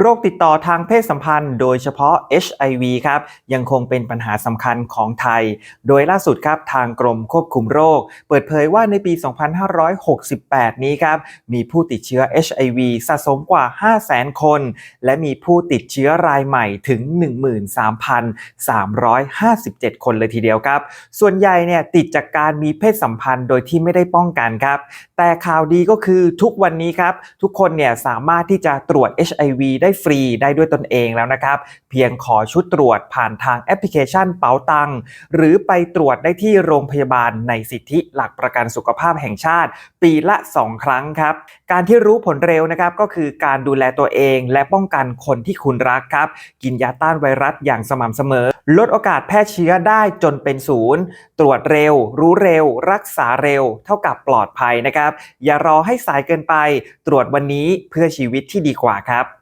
โรคติดต่อทางเพศสัมพันธ์ โดยเฉพาะ HIV ครับยังคงเป็นปัญหาสำคัญของไทย โดยล่าสุดครับทางกรมควบคุมโรค เปิดเผยว่าในปี 2568 นี้ครับมีผู้ติดเชื้อ HIV สะสมกว่า 500,000 คน และมีผู้ติดเชื้อรายใหม่ถึง 13,357 คนเลยทีเดียวครับ ส่วนใหญ่เนี่ยติดจากการมีเพศสัมพันธ์โดยที่ไม่ได้ป้องกันครับแต่ข่าวดีก็คือทุกวันนี้ครับทุกคนเนี่ยสามารถที่จะตรวจ HIV ได้ได้ฟรีได้ด้วยตนเองแล้วนะครับ เพียงขอชุดตรวจผ่านทางแอปพลิเคชันเป๋าตังหรือไปตรวจได้ที่โรงพยาบาลในสิทธิหลักประกันสุขภาพแห่งชาติ ปีละ 2 ครั้งครับ การที่รู้ผลเร็วนะครับก็คือการดูแลตัวเองและป้องกันคนที่คุณรักครับ กินยาต้านไวรัสอย่างสม่ำเสมอ ลดโอกาสแพร่เชื้อได้จนเป็นศูนย์ ตรวจเร็ว รู้เร็ว รักษาเร็ว เท่ากับปลอดภัยนะครับ อย่ารอให้สายเกินไป ตรวจวันนี้เพื่อชีวิตที่ดีกว่าครับ